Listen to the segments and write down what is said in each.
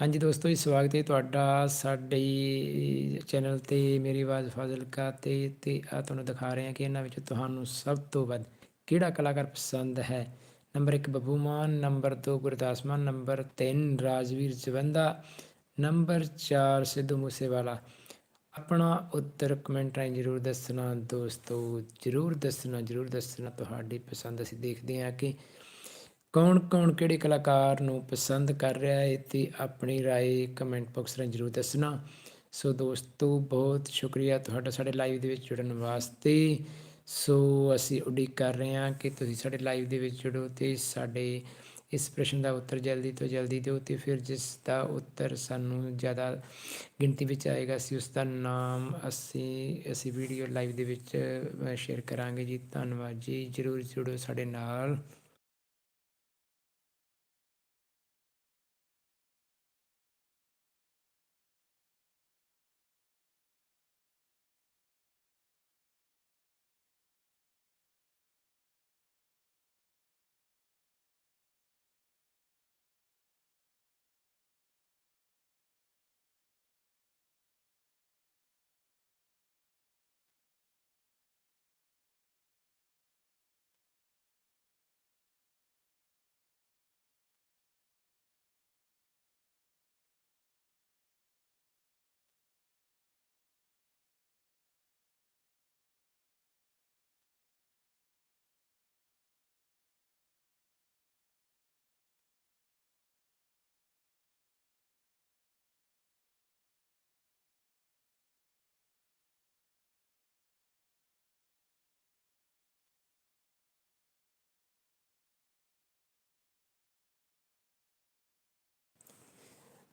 ਹਾਂਜੀ ਦੋਸਤੋ ਜੀ, ਸਵਾਗਤ ਹੈ ਤੁਹਾਡਾ ਸਾਡੇ ਚੈਨਲ ਤੇ ਮੇਰੀ ਆਵਾਜ਼ ਫਾਜ਼ਿਲਕਾ ਤੇ ਤੇ ਆ ਤੁਹਾਨੂੰ ਦਿਖਾ ਰਹੇ ਹਾਂ ਕਿ ਇਹਨਾਂ ਵਿੱਚ ਤੁਹਾਨੂੰ ਸਭ ਤੋਂ ਵੱਧ ਕਿਹੜਾ ਕਲਾਕਾਰ ਪਸੰਦ ਹੈ? Number 1 Babbu Maan, number 2 Gurdas Maan, number 3 Rajvir Jawanda, number 4 Sidhu Moosewala. ਆਪਣਾ ਉੱਤਰ ਕਮੈਂਟ ਰਾਹੀਂ ਜਰੂਰ ਦੱਸਣਾ ਦੋਸਤੋ, ਜਰੂਰ ਦੱਸਣਾ ਜਰੂਰ ਦੱਸਣਾ ਤੁਹਾਡੀ ਪਸੰਦ। ਅਸੀਂ ਦੇਖਦੇ ਹਾਂ ਕਿ ਕੌਣ ਕੌਣ ਕਿਹੜੇ ਕਲਾਕਾਰ ਨੂੰ ਪਸੰਦ ਕਰ ਰਿਹਾ ਹੈ ਤੇ ਆਪਣੀ رائے ਕਮੈਂਟ ਬਾਕਸ ਰਾਹੀਂ ਜਰੂਰ ਦੱਸਣਾ ਸੋ ਦੋਸਤੋ ਬਹੁਤ ਸ਼ੁਕਰੀਆ ਤੁਹਾਡਾ ਸਾਡੇ ਲਾਈਵ ਦੇ ਵਿੱਚ ਜੁੜਨ ਵਾਸਤੇ ਸੋ ਅਸੀਂ ਉਡੀਕ ਕਰ ਰਹੇ ਹਾਂ ਕਿ ਤੁਸੀਂ ਸਾਡੇ ਲਾਈਵ ਦੇ ਵਿੱਚ ਜੁੜੋ ਤੇ ਸਾਡੇ ਇਸ ਪ੍ਰਸ਼ਨ ਦਾ ਉੱਤਰ ਜਲਦੀ ਤੋਂ ਜਲਦੀ ਦਿਓ ਤੇ ਫਿਰ ਜਿਸ ਦਾ ਉੱਤਰ ਸਾਨੂੰ ਜ਼ਿਆਦਾ ਗਿਣਤੀ ਵਿੱਚ ਆਏਗਾ ਅਸੀਂ ਉਸ ਦਾ ਨਾਮ ਅਸੀਂ ਅਸੀਂ ਵੀਡੀਓ ਲਾਈਵ ਦੇ ਵਿੱਚ ਸ਼ੇਅਰ ਕਰਾਂਗੇ ਜੀ ਧੰਨਵਾਦ ਜੀ ਜਰੂਰ ਜੁੜੋ ਸਾਡੇ ਨਾਲ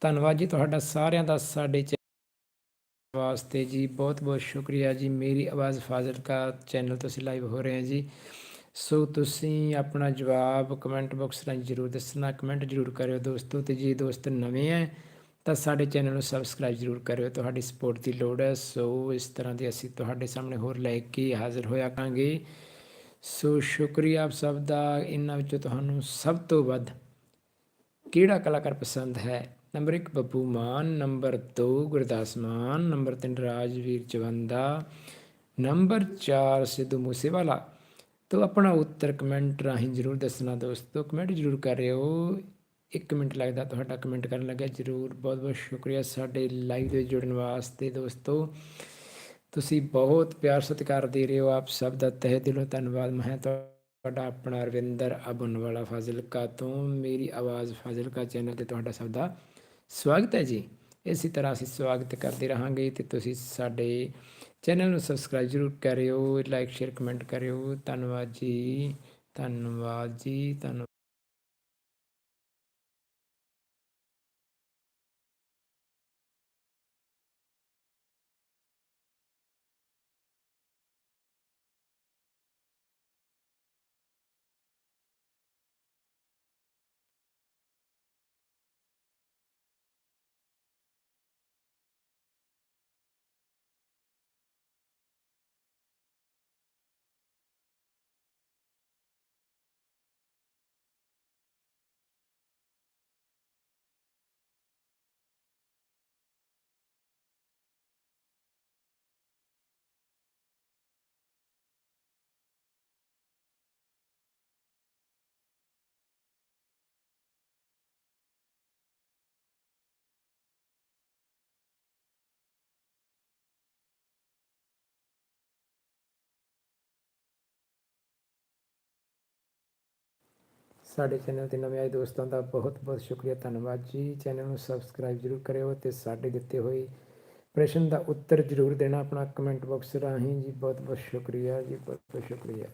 ਧੰਨਵਾਦ ਜੀ ਤੁਹਾਡਾ ਸਾਰਿਆਂ ਦਾ ਸਾਡੇ ਚੈਨਲ ਵਾਸਤੇ ਜੀ, ਬਹੁਤ ਬਹੁਤ ਸ਼ੁਕਰੀਆ ਜੀ। ਮੇਰੀ ਆਵਾਜ਼ ਫਾਜ਼ਿਲਕਾ ਚੈਨਲ ਤੋਂ ਅਸੀਂ ਲਾਈਵ ਹੋ ਰਹੇ ਹਾਂ ਜੀ। ਸੋ ਤੁਸੀਂ ਆਪਣਾ ਜਵਾਬ ਕਮੈਂਟ ਬਾਕਸ ਰਾਹੀਂ ਜਰੂਰ ਦੱਸਣਾ। ਕਮੈਂਟ ਜਰੂਰ ਕਰਿਓ ਦੋਸਤੋ ਤੇ ਜੇ ਦੋਸਤ ਨਵੇਂ ਹੈ ਤਾਂ ਸਾਡੇ ਚੈਨਲ ਨੂੰ ਸਬਸਕ੍ਰਾਈਬ ਜਰੂਰ ਕਰਿਓ। ਤੁਹਾਡੀ ਸਪੋਰਟ ਦੀ ਲੋੜ ਹੈ। ਸੋ ਇਸ ਤਰ੍ਹਾਂ ਦੇ ਅਸੀਂ ਤੁਹਾਡੇ ਸਾਹਮਣੇ ਹੋਰ ਲੈ ਕੇ ਹਾਜ਼ਰ ਹੋਇਆ ਕਰਾਂਗੇ। ਸੋ ਸ਼ੁਕਰੀਆ ਆਪ ਸਭ ਦਾ। ਇਹਨਾਂ ਵਿੱਚੋਂ ਤੁਹਾਨੂੰ ਸਭ ਤੋਂ ਵੱਧ ਕਿਹੜਾ ਕਲਾਕਾਰ ਪਸੰਦ ਹੈ? Number 1 Babbu Maan, number 2 Gurdas Maan, number 3 Rajvir Jawanda, number 4 Sidhu Moosewala. ਤੋ ਆਪਣਾ ਉੱਤਰ ਕਮੈਂਟ ਰਾਹੀਂ ਜਰੂਰ ਦੱਸਣਾ ਦੋਸਤੋ। ਕਮੈਂਟ ਜਰੂਰ ਕਰਿਓ। 1 ਮਿੰਟ ਲੱਗਦਾ ਤੁਹਾਡਾ ਕਮੈਂਟ ਕਰਨ ਲੱਗਿਆ। ਜਰੂਰ ਬਹੁਤ ਬਹੁਤ ਸ਼ੁਕਰੀਆ ਸਾਡੇ ਲਾਈਵ ਦੇ ਜੁੜਨ ਵਾਸਤੇ ਦੋਸਤੋ। ਤੁਸੀਂ ਬਹੁਤ ਪਿਆਰ ਸਤਿਕਾਰ ਦੇ ਰਹੇ ਹੋ ਆਪ ਸਭ ਦਾ। ਤਹਿ ਦਿਲੋਂ ਧੰਨਵਾਦ। ਮੈਂ ਤੁਹਾਡਾ ਆਪਣਾ ਰਵਿੰਦਰ ਅਬਨਵਾਲਾ ਫਾਜ਼ਿਲਕਾ ਤੋਂ। ਮੇਰੀ ਆਵਾਜ਼ ਫਾਜ਼ਿਲਕਾ ਚੈਨਲ ਤੇ ਤੁਹਾਡਾ ਸਭ ਦਾ ਸਵਾਗਤ ਹੈ ਜੀ। ਇਸੇ ਤਰ੍ਹਾਂ ਅਸੀਂ ਸਵਾਗਤ ਕਰਦੇ ਰਹਾਂਗੇ ਤੇ ਤੁਸੀਂ ਸਾਡੇ ਚੈਨਲ ਨੂੰ ਸਬਸਕ੍ਰਾਈਬ ਜ਼ਰੂਰ ਕਰਿਓ, ਲਾਈਕ, ਸ਼ੇਅਰ, ਕਮੈਂਟ ਕਰਿਓ। ਧੰਨਵਾਦ ਜੀ ਧੰਨਵਾਦ ਜੀ, ਧੰਨਵਾਦ। ਸਾਡੇ ਚੈਨਲ ਤੇ ਨਵੇਂ ਆਏ ਦੋਸਤਾਂ ਦਾ ਬਹੁਤ ਬਹੁਤ ਸ਼ੁਕਰੀਆ, ਧੰਨਵਾਦ ਜੀ। ਚੈਨਲ ਨੂੰ ਸਬਸਕ੍ਰਾਈਬ ਜਰੂਰ ਕਰਿਓ ਤੇ ਸਾਡੇ ਦਿੱਤੇ ਹੋਏ ਪ੍ਰਸ਼ਨ ਦਾ ਉੱਤਰ ਜਰੂਰ ਦੇਣਾ ਆਪਣਾ ਕਮੈਂਟ ਬਾਕਸ ਰਾਹੀਂ। ਜੀ, ਬਹੁਤ ਬਹੁਤ ਸ਼ੁਕਰੀਆ ਜੀ, ਬਹੁਤ ਬਹੁਤ ਸ਼ੁਕਰੀਆ।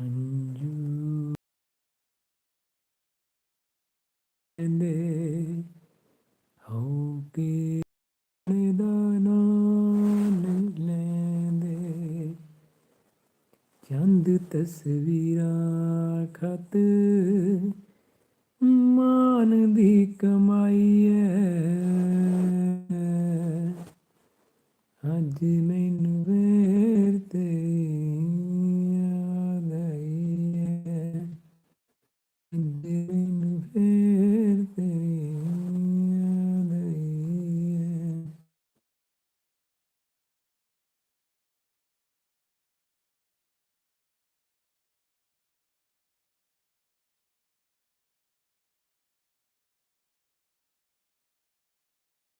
ਹੰਝੂ ਕਹਿੰਦੇ ਹੋ ਕੇ ਦਾ ਨਾਂ ਲੈਂਦੇ ਚੰਦ ਤਸਵੀਰਾਂ ਖਤ ਮਾਨ ਦੀ ਕਮਾਈ ਐ ਅੱਜ ਮੈਨੂੰ